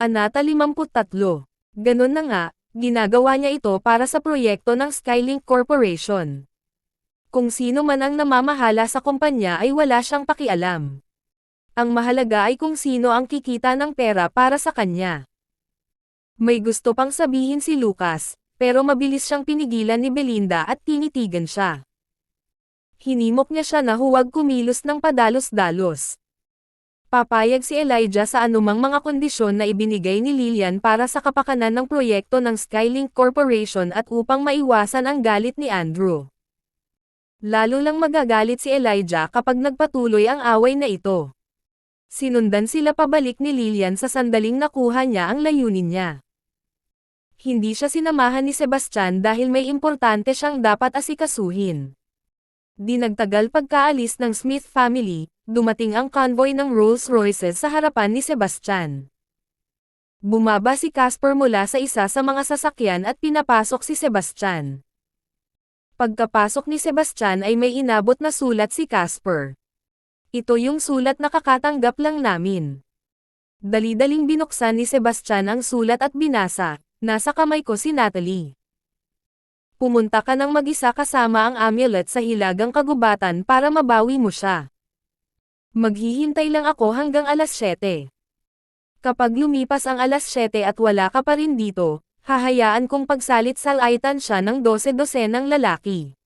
Anata 53. Ganun na nga, ginagawa niya ito para sa proyekto ng Skylink Corporation. Kung sino man ang namamahala sa kumpanya ay wala siyang pakialam. Ang mahalaga ay kung sino ang kikita ng pera para sa kanya. May gusto pang sabihin si Lucas, pero mabilis siyang pinigilan ni Belinda at tinitigan siya. Hinimok niya siya na huwag kumilos ng padalos-dalos. Papayag si Elijah sa anumang mga kondisyon na ibinigay ni Lillian para sa kapakanan ng proyekto ng Skylink Corporation at upang maiwasan ang galit ni Andrew. Lalo lang magagalit si Elijah kapag nagpatuloy ang away na ito. Sinundan sila pabalik ni Lillian sa sandaling nakuha niya ang layunin niya. Hindi siya sinamahan ni Sebastian dahil may importante siyang dapat asikasuhin. Di nagtagal pagkaalis ng Smith family, dumating ang convoy ng Rolls-Royces sa harapan ni Sebastian. Bumaba si Casper mula sa isa sa mga sasakyan at pinapasok si Sebastian. Pagkapasok ni Sebastian ay may inabot na sulat si Casper. Ito yung sulat na kakatanggap lang namin. Dali-daling binuksan ni Sebastian ang sulat at binasa, nasa kamay ko si Natalie. Pumunta ka ng mag-isa kasama ang amulet sa hilagang kagubatan para mabawi mo siya. Maghihintay lang ako hanggang alas 7. Kapag lumipas ang alas 7 at wala ka pa rin dito, hahayaan kong pagsalit salaitan siya ng 12-12 ng lalaki.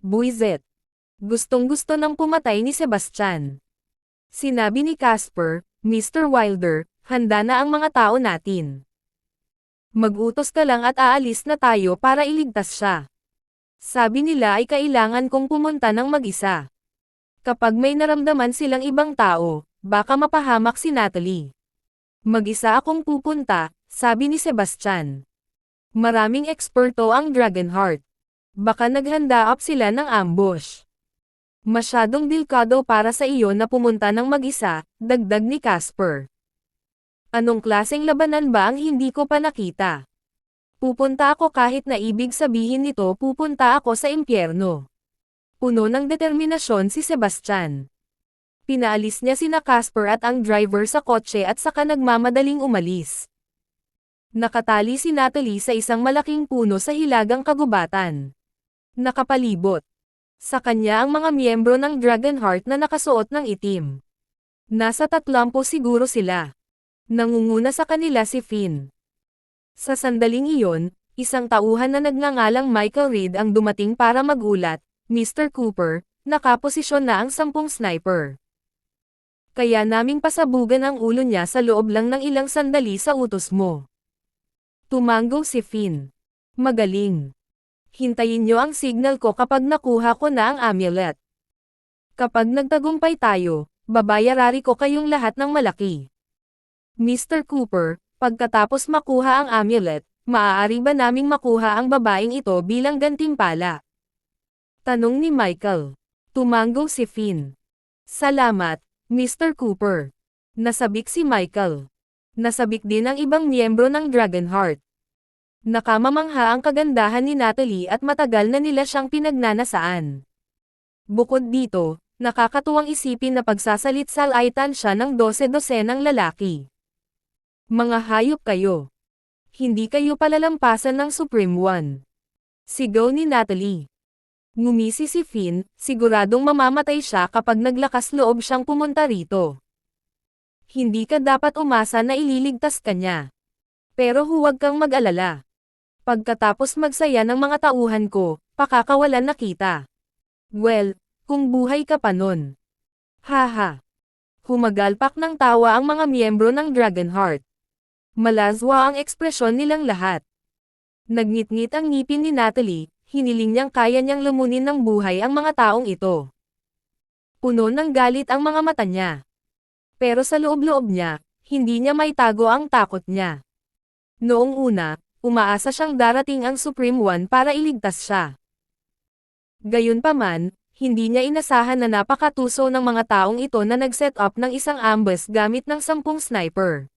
Buizet. Gustong gusto ng pumatay ni Sebastian. Sinabi ni Casper, Mr. Wilder, handa na ang mga tao natin. Mag-utos ka lang at aalis na tayo para iligtas siya. Sabi nila ay kailangan kong pumunta ng mag-isa. Kapag may naramdaman silang ibang tao, baka mapahamak si Natalie. Mag-isa akong pupunta, sabi ni Sebastian. Maraming eksperto ang Dragonheart. Baka naghanda up sila ng ambush. Masyadong delikado para sa iyo na pumunta ng mag-isa, dagdag ni Casper. Anong klaseng labanan ba ang hindi ko pa nakita? Pupunta ako kahit na ibig sabihin nito pupunta ako sa impyerno. Puno ng determinasyon si Sebastian. Pinaalis niya sina Casper at ang driver sa kotse at saka nagmamadaling umalis. Nakatali si Natalie sa isang malaking puno sa hilagang kagubatan. Nakapalibot. Sa kanya ang mga miyembro ng Dragonheart na nakasuot ng itim. Nasa tatlampo siguro sila. Nangunguna sa kanila si Finn. Sa sandaling iyon, isang tauhan na nagngangalang Michael Reed ang dumating para magulat, Mr. Cooper, nakaposisyon na ang sampung sniper. Kaya naming pasabugan ang ulo niya sa loob lang ng ilang sandali sa utos mo. Tumango si Finn. Magaling. Hintayin niyo ang signal ko kapag nakuha ko na ang amulet. Kapag nagtagumpay tayo, babayarari ko kayong lahat ng malaki. Mr. Cooper, pagkatapos makuha ang amulet, maaari ba naming makuha ang babaeng ito bilang gantimpala? Tanong ni Michael. Tumango si Finn. Salamat, Mr. Cooper. Nasabik si Michael. Nasabik din ang ibang miyembro ng Dragonheart. Nakamamangha ang kagandahan ni Natalie at matagal na nila siyang pinagnanasaan. Bukod dito, nakakatuwang isipin na pagsasalit-salaitan siya ng 12-12 ng lalaki. Mga hayop kayo. Hindi kayo palalampasan ng Supreme One. Sigaw ni Natalie. Ngumisi si Finn, siguradong mamamatay siya kapag naglakas loob siyang pumunta rito. Hindi ka dapat umasa na ililigtas ka niya. Pero huwag kang mag-alala. Pagkatapos magsaya ng mga tauhan ko, pakakawalan na kita. Well, kung buhay ka pa nun. Haha. Humagalpak ng tawa ang mga miyembro ng Dragonheart. Malazwa ang ekspresyon nilang lahat. Nagngit-ngit ang ngipin ni Natalie, hiniling niyang kaya niyang lumunin ng buhay ang mga taong ito. Puno ng galit ang mga mata niya. Pero sa loob-loob niya, hindi niya may tago ang takot niya. Noong una, umaasa siyang darating ang Supreme One para iligtas siya. Gayunpaman, hindi niya inasahan na napakatuso ng mga taong ito na nag-set up ng isang ambush gamit ng sampung sniper.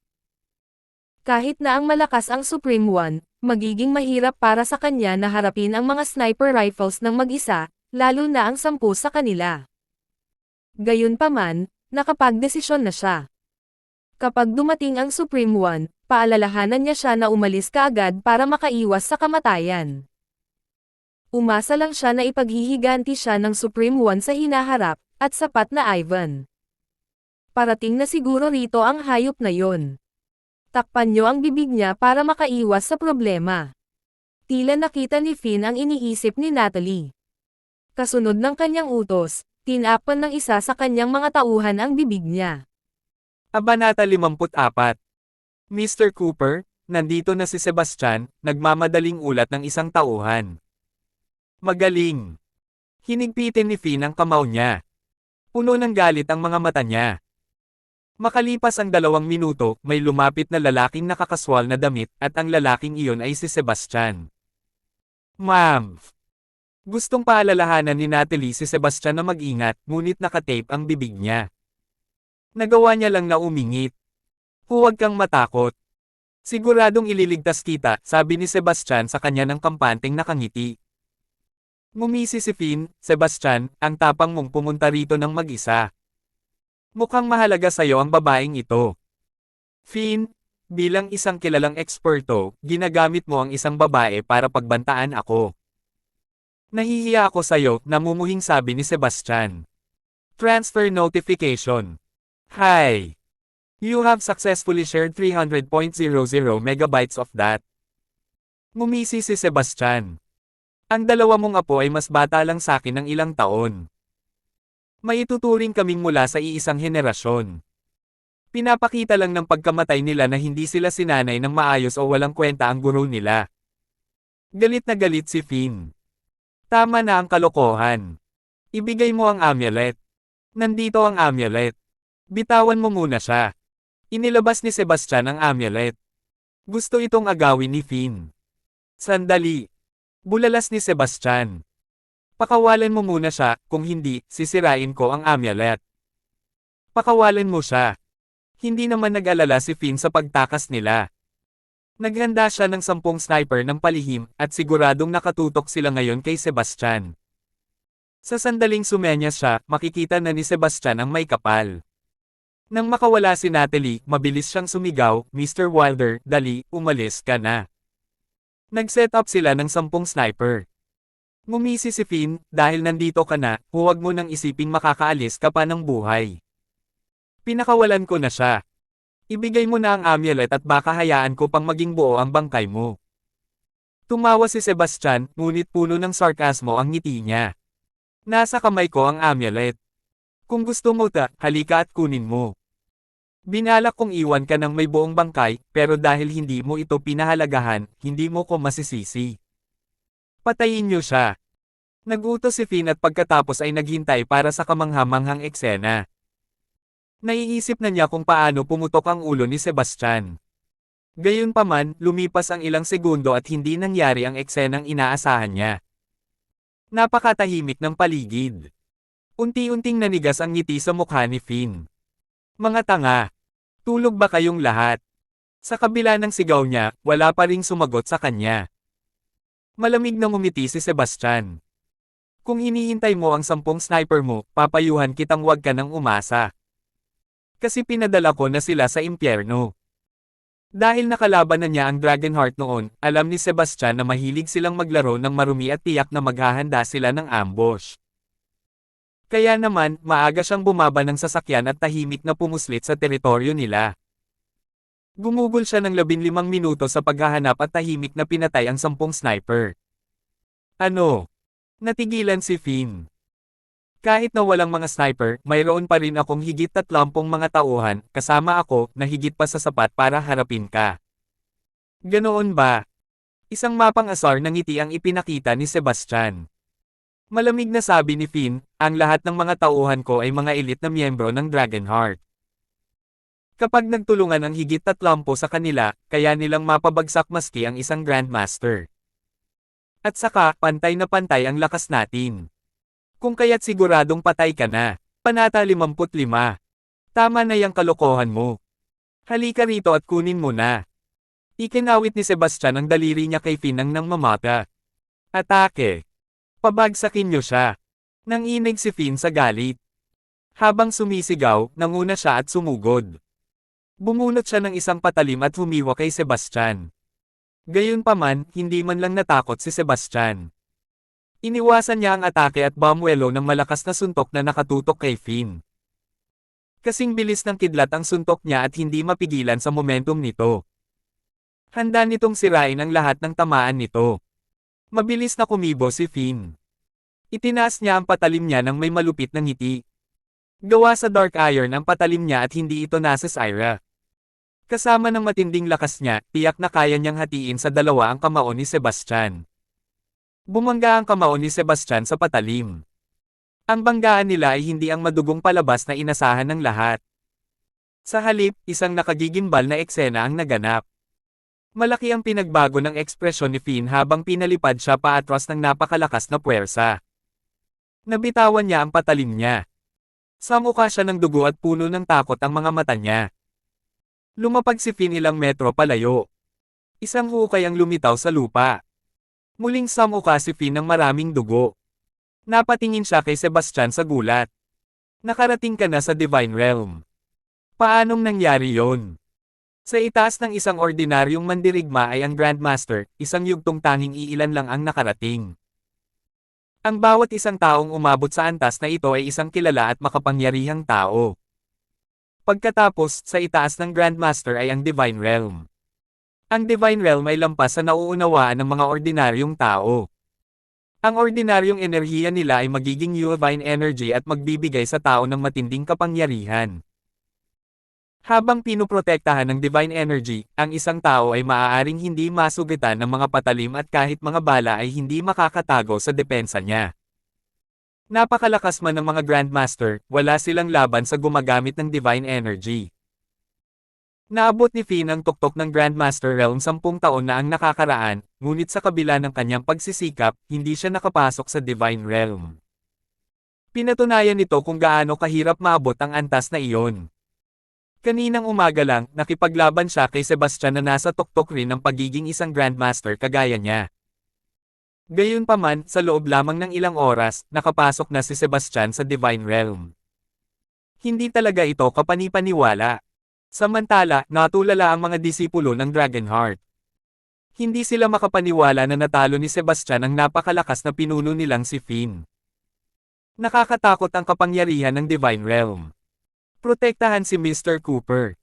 Kahit na ang malakas ang Supreme One, magiging mahirap para sa kanya na harapin ang mga sniper rifles ng mag-isa, lalo na ang sampu sa kanila. Gayunpaman, nakapagdesisyon na siya. Kapag dumating ang Supreme One, paalalahanan niya siya na umalis kaagad para makaiwas sa kamatayan. Umasa lang siya na ipaghihiganti siya ng Supreme One sa hinaharap, at sapat na Ivan. Parating na siguro rito ang hayop na yon. Takpan niyo ang bibig niya para makaiwas sa problema. Tila nakita ni Finn ang iniisip ni Natalie. Kasunod ng kanyang utos, tinapan ng isa sa kanyang mga tauhan ang bibig niya. Kabanata 54 Mr. Cooper, nandito na si Sebastian, nagmamadaling ulat ng isang tauhan. Magaling. Hinigpitin ni Finn ang kamao niya. Puno ng galit ang mga mata niya. Makalipas ang dalawang minuto, may lumapit na lalaking nakakaswal na damit at ang lalaking iyon ay si Sebastian. Ma'am! Gustong paalalahanan ni Natalie si Sebastian na mag-ingat, ngunit nakatape ang bibig niya. Nagawa niya lang na umingit. Huwag kang matakot. Siguradong ililigtas kita, sabi ni Sebastian sa kanya ng kampanteng nakangiti. Ngumisi si Finn, Sebastian, ang tapang mong pumunta rito ng mag-isa. Mukhang mahalaga sa'yo ang babaeng ito. Finn, bilang isang kilalang eksperto, ginagamit mo ang isang babae para pagbantaan ako. Nahihiya ako sa'yo, namumuhing sabi ni Sebastian. Transfer notification. Hi. You have successfully shared 300.00 megabytes of that. Ngumisi si Sebastian. Ang dalawa mong apo ay mas bata lang sa akin ng ilang taon. Maituturing kaming mula sa iisang henerasyon. Pinapakita lang ng pagkamatay nila na hindi sila sinanay ng maayos o walang kwenta ang guro nila. Galit na galit si Finn. Tama na ang kalokohan. Ibigay mo ang amulet. Nandito ang amulet. Bitawan mo muna siya. Inilabas ni Sebastian ang amulet. Gusto itong agawin ni Finn. Sandali. Bulalas ni Sebastian. Pakawalan mo muna siya, kung hindi, sisirain ko ang amulet. Pakawalan mo siya. Hindi naman nag-alala si Finn sa pagtakas nila. Naghanda siya ng sampung sniper ng palihim, at siguradong nakatutok sila ngayon kay Sebastian. Sa sandaling sumenyas siya, makikita na ni Sebastian ang may kapal. Nang makawala si Natalie, mabilis siyang sumigaw, Mr. Wilder, dali, umalis ka na. Nag-set up sila ng sampung sniper. Ngumisi si Finn, dahil nandito ka na, huwag mo nang isiping makakaalis ka pa ng buhay. Pinakawalan ko na siya. Ibigay mo na ang amulet at baka hayaan ko pang maging buo ang bangkay mo. Tumawa si Sebastian, ngunit puno ng sarkasmo ang ngiti niya. Nasa kamay ko ang amulet. Kung gusto mo ta, halika at kunin mo. Binalak kong iwan ka ng may buong bangkay, pero dahil hindi mo ito pinahalagahan, hindi mo ko masisisi. Patayin niyo siya. Nagutos si Finn at pagkatapos ay naghintay para sa kamanghamanghang eksena. Naiisip na niya kung paano pumutok ang ulo ni Sebastian. Gayunpaman, lumipas ang ilang segundo at hindi nangyari ang eksenang inaasahan niya. Napakatahimik ng paligid. Unti-unting nanigas ang ngiti sa mukha ni Finn. Mga tanga. Tulog ba kayong lahat? Sa kabila ng sigaw niya, wala pa ring sumagot sa kanya. Malamig na ngumiti si Sebastian. Kung hinihintay mo ang sampung sniper mo, papayuhan kitang wag ka nang umasa. Kasi pinadala ko na sila sa impyerno. Dahil nakalaban na niya ang Dragonheart noon, alam ni Sebastian na mahilig silang maglaro ng marumi at tiyak na maghahanda sila ng ambush. Kaya naman, maaga siyang bumaba ng sasakyan at tahimik na pumuslit sa teritoryo nila. Gumugol siya ng 15 minuto sa paghahanap at tahimik na pinatay ang sampung sniper. Ano? Natigilan si Finn. Kahit na walang mga sniper, mayroon pa rin akong higit tatlampong mga tauhan, kasama ako, na higit pa sa sapat para harapin ka. Ganoon ba? Isang mapang asar ng ngiti ang ipinakita ni Sebastian. Malamig na sabi ni Finn, ang lahat ng mga tauhan ko ay mga elite na miyembro ng Dragonheart. Kapag nagtulungan ang higit tatlampo sa kanila, kaya nilang mapabagsak maski ang isang Grandmaster. At saka, pantay na pantay ang lakas natin. Kung kaya't siguradong patay ka na. Panata 55. Tama na yung kalokohan mo. Halika rito at kunin mo na. Ikinawit ni Sebastian ang daliri niya kay Finang nang mamata. Atake. Pabagsakin niyo siya. Nang inig si Finn sa galit. Habang sumisigaw, nanguna siya at sumugod. Bumunot siya ng isang patalim at humiwa kay Sebastian. Gayunpaman, hindi man lang natakot si Sebastian. Iniwasan niya ang atake at bumwelo ng malakas na suntok na nakatutok kay Finn. Kasing bilis ng kidlat ang suntok niya at hindi mapigilan sa momentum nito. Handa nitong sirain ang lahat ng tamaan nito. Mabilis na kumibo si Finn. Itinaas niya ang patalim niya ng may malupit na ngiti. Gawa sa dark iron ang patalim niya at hindi ito nasa Syra. Kasama ng matinding lakas niya, tiyak na kaya niyang hatiin sa dalawa ang kamao ni Sebastian. Bumangga ang kamao ni Sebastian sa patalim. Ang banggaan nila ay hindi ang madugong palabas na inasahan ng lahat. Sa halip, isang nakagigimbal na eksena ang naganap. Malaki ang pinagbago ng ekspresyon ni Finn habang pinalipad siya paatras ng napakalakas na puwersa. Nabitawan niya ang patalim niya. Sa mukha siya ng dugo at puno ng takot ang mga mata niya. Lumapag si Finn ilang metro palayo. Isang hukay ang lumitaw sa lupa. Muling samuka si Finn ng maraming dugo. Napatingin siya kay Sebastian sa gulat. Nakarating ka na sa Divine Realm. Paanong nangyari yon? Sa itaas ng isang ordinaryong mandirigma ay ang Grandmaster, isang yugtong tanging iilan lang ang nakarating. Ang bawat isang taong umabot sa antas na ito ay isang kilala at makapangyarihang tao. Pagkatapos, sa itaas ng Grandmaster ay ang Divine Realm. Ang Divine Realm ay lampas sa nauunawaan ng mga ordinaryong tao. Ang ordinaryong enerhiya nila ay magiging divine energy at magbibigay sa tao ng matinding kapangyarihan. Habang pinuprotektahan ng divine energy, ang isang tao ay maaaring hindi masugitan ng mga patalim at kahit mga bala ay hindi makakatago sa depensa niya. Napakalakas man ng mga Grandmaster, wala silang laban sa gumagamit ng divine energy. Naabot ni Finn ang tuktok ng Grandmaster Realm sampung taon na ang nakakaraan, ngunit sa kabila ng kanyang pagsisikap, hindi siya nakapasok sa Divine Realm. Pinatunayan nito kung gaano kahirap maabot ang antas na iyon. Kaninang umaga lang, nakipaglaban siya kay Sebastian na nasa tuktok rin ng pagiging isang Grandmaster kagaya niya. Gayunpaman, sa loob lamang ng ilang oras, nakapasok na si Sebastian sa Divine Realm. Hindi talaga ito kapanipaniwala. Samantala, natulala ang mga disipulo ng Dragonheart. Hindi sila makapaniwala na natalo ni Sebastian ang napakalakas na pinuno nilang si Finn. Nakakatakot ang kapangyarihan ng Divine Realm. Protektahan si Mr. Cooper.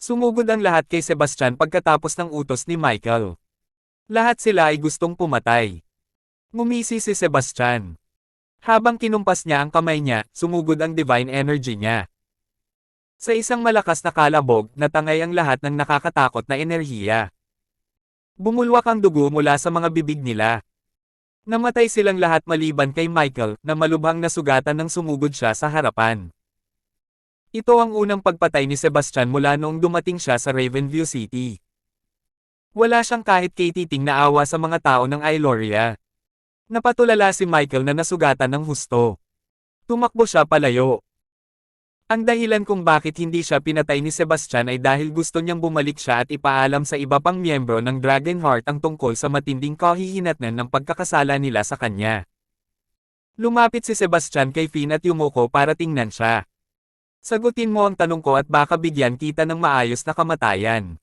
Sumugod ang lahat kay Sebastian pagkatapos ng utos ni Michael. Lahat sila ay gustong pumatay. Ngumisi si Sebastian. Habang kinumpas niya ang kamay niya, sumugod ang divine energy niya. Sa isang malakas na kalabog, natangay ang lahat ng nakakatakot na enerhiya. Bumulwak ang dugo mula sa mga bibig nila. Namatay silang lahat maliban kay Michael, na malubhang nasugatan ng sumugod siya sa harapan. Ito ang unang pagpatay ni Sebastian mula noong dumating siya sa Ravenview City. Wala siyang kahit katiting na awa sa mga tao ng Iloria. Napatulala si Michael na nasugatan ng husto. Tumakbo siya palayo. Ang dahilan kung bakit hindi siya pinatay ni Sebastian ay dahil gusto niyang bumalik siya at ipaalam sa iba pang miyembro ng Dragonheart ang tungkol sa matinding kahihinatnan ng pagkakasala nila sa kanya. Lumapit si Sebastian kay Finn at yumuko para tingnan siya. Sagutin mo ang tanong ko at baka bigyan kita ng maayos na kamatayan.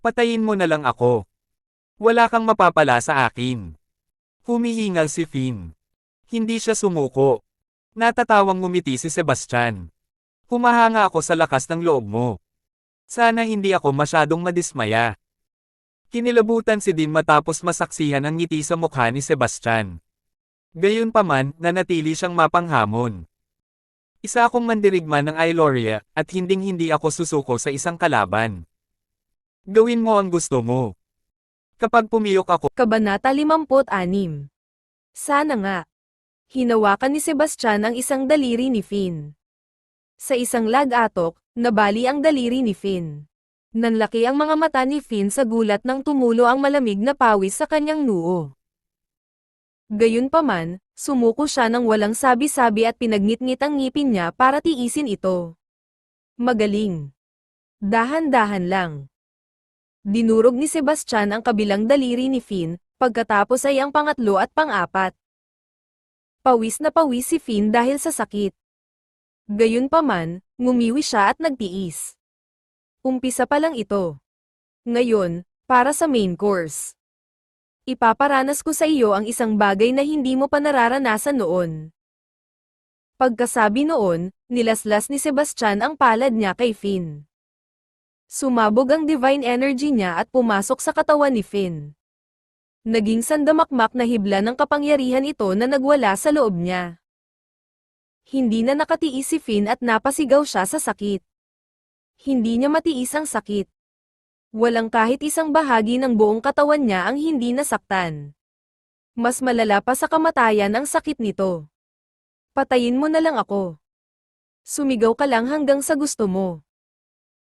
Patayin mo na lang ako. Wala kang mapapala sa akin. Humihingal si Finn. Hindi siya sumuko. Natatawang ngumiti si Sebastian. Humahanga ako sa lakas ng loob mo. Sana hindi ako masyadong madismaya. Kinilabutan si Din matapos masaksihan ang ngiti sa mukha ni Sebastian. Gayunpaman, nanatili siyang mapanghamon. Isa akong mandirigma ng Iloria, at hinding-hindi ako susuko sa isang kalaban. Gawin mo ang gusto mo. Kapag pumiyok ako, Kabanata 56. Sana nga. Hinawakan ni Sebastian ang isang daliri ni Finn. Sa isang lag-atok, nabali ang daliri ni Finn. Nanlaki ang mga mata ni Finn sa gulat nang tumulo ang malamig na pawis sa kanyang noo. Gayunpaman, sumuko siya ng walang sabi-sabi at pinagngit-ngit ang ngipin niya para tiisin ito. Magaling. Dahan-dahan lang. Dinurog ni Sebastian ang kabilang daliri ni Finn, pagkatapos ay ang pangatlo at pang-apat. Pawis na pawis si Finn dahil sa sakit. Gayunpaman, ngumiwi siya at nagtiis. Umpisa pa lang ito. Ngayon, para sa main course. Ipaparanas ko sa iyo ang isang bagay na hindi mo pa nararanasan noon. Pagkasabi noon, nilaslas ni Sebastian ang palad niya kay Finn. Sumabog ang divine energy niya at pumasok sa katawan ni Finn. Naging sandamakmak na hibla ng kapangyarihan ito na nagwala sa loob niya. Hindi na nakatiis si Finn at napasigaw siya sa sakit. Hindi niya matiis ang sakit. Walang kahit isang bahagi ng buong katawan niya ang hindi nasaktan. Mas malala pa sa kamatayan ang sakit nito. Patayin mo na lang ako. Sumigaw ka lang hanggang sa gusto mo.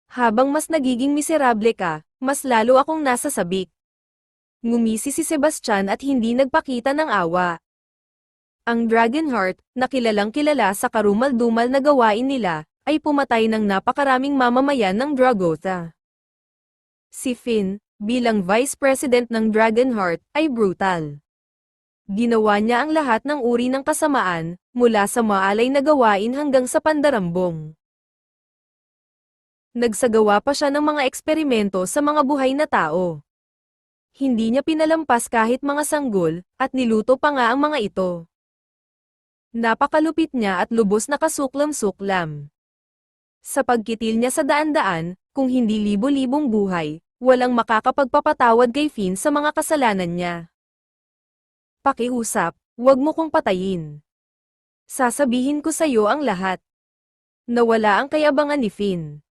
Habang mas nagiging miserable ka, mas lalo akong nasa sabik. Ngumisi si Sebastian at hindi nagpakita ng awa. Ang Dragonheart, na kilalang kilala sa karumal-dumal na gawain nila, ay pumatay ng napakaraming mamamayan ng Dragotha. Si Finn, bilang Vice President ng Dragonheart, ay brutal. Ginawa niya ang lahat ng uri ng kasamaan, mula sa maalay na gawain hanggang sa pandarambong. Nagsagawa pa siya ng mga eksperimento sa mga buhay na tao. Hindi niya pinalampas kahit mga sanggol, at niluto pa nga ang mga ito. Napakalupit niya at lubos na kasuklam-suklam. Sa pagkitil niya sa daan-daan, kung hindi libo-libong buhay, walang makakapagpapatawad kay Finn sa mga kasalanan niya. Pakiusap, wag mo kong patayin. Sasabihin ko sa iyo ang lahat. Nawala ang kayabangan ni Finn.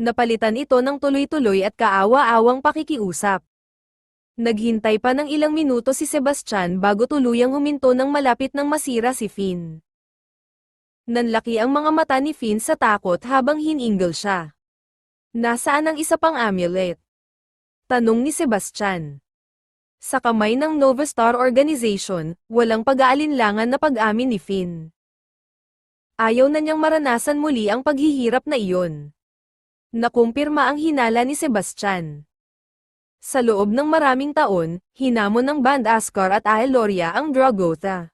Napalitan ito ng tuloy-tuloy at kaawa-awang pakikiusap. Naghintay pa ng ilang minuto si Sebastian bago tuluyang huminto ng malapit ng masira si Finn. Nanlaki ang mga mata ni Finn sa takot habang hiningal siya. Nasaan ang isa pang amulet? Tanong ni Sebastian. Sa kamay ng Nova Star Organization, walang pag-aalinlangan na pag-amin ni Finn. Ayaw na niyang maranasan muli ang paghihirap na iyon. Nakumpirma ang hinala ni Sebastian. Sa loob ng maraming taon, hinamon ng Band Ascar at Aeloria ang Dragotha.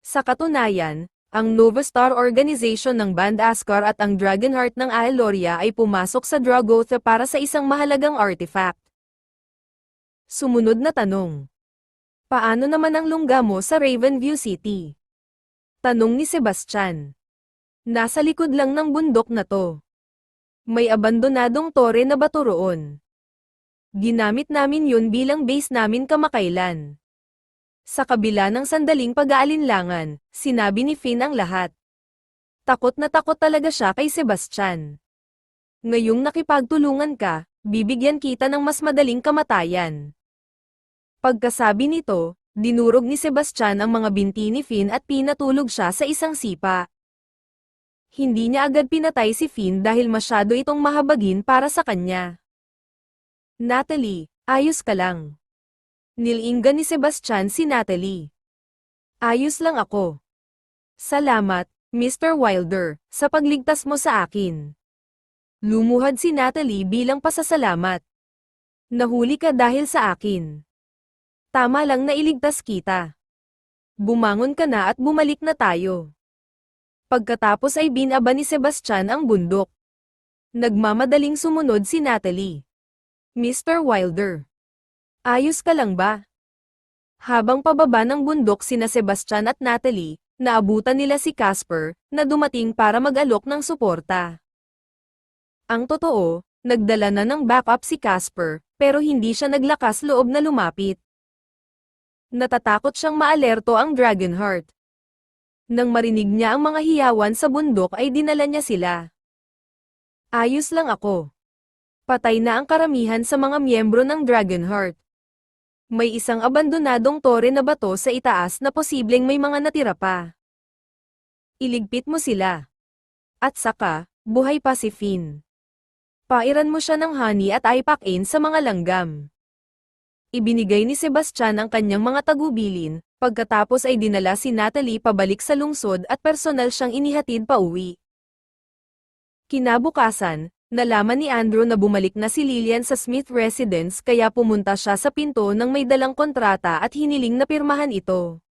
Sa katunayan, ang Nova Star Organization ng Band Ascar at ang Dragonheart ng Aeloria ay pumasok sa Dragotha para sa isang mahalagang artifact. Sumunod na tanong. Paano naman ang lungga mo sa Ravenview City? Tanong ni Sebastian. Nasa likod lang ng bundok na to. May abandonadong tore na bato roon. Ginamit namin yun bilang base namin kamakailan. Sa kabila ng sandaling pag-aalinlangan, sinabi ni Finn ang lahat. Takot na takot talaga siya kay Sebastian. Ngayong nakipagtulungan ka, bibigyan kita ng mas madaling kamatayan. Pagkasabi nito, dinurog ni Sebastian ang mga binti ni Finn at pinatulog siya sa isang sipa. Hindi niya agad pinatay si Finn dahil masyado itong mahabagin para sa kanya. Natalie, ayos ka lang. Nilinggan ni Sebastian si Natalie. Ayos lang ako. Salamat, Mr. Wilder, sa pagligtas mo sa akin. Lumuhad si Natalie bilang pasasalamat. Nahuli ka dahil sa akin. Tama lang na iligtas kita. Bumangon ka na at bumalik na tayo. Pagkatapos ay binaba ni Sebastian ang bundok. Nagmamadaling sumunod si Natalie. Mr. Wilder. Ayos ka lang ba? Habang pababa ng bundok sina Sebastian at Natalie, naabutan nila si Casper, na dumating para mag-alok ng suporta. Ang totoo, nagdala na ng backup si Casper, pero hindi siya naglakas loob na lumapit. Natatakot siyang maalerto ang Dragonheart. Nang marinig niya ang mga hiyawan sa bundok ay dinala niya sila. Ayos lang ako. Patay na ang karamihan sa mga miyembro ng Dragonheart. May isang abandonadong tore na bato sa itaas na posibleng may mga natira pa. Iligpit mo sila. At saka, buhay pa si Finn. Pairan mo siya ng honey at ipack-in sa mga langgam. Ibinigay ni Sebastian ang kanyang mga tagubilin, pagkatapos ay dinala si Natalie pabalik sa lungsod at personal siyang inihatid pa uwi. Kinabukasan, nalaman ni Andrew na bumalik na si Lillian sa Smith Residence kaya pumunta siya sa pinto ng may dalang kontrata at hiniling na pirmahan ito.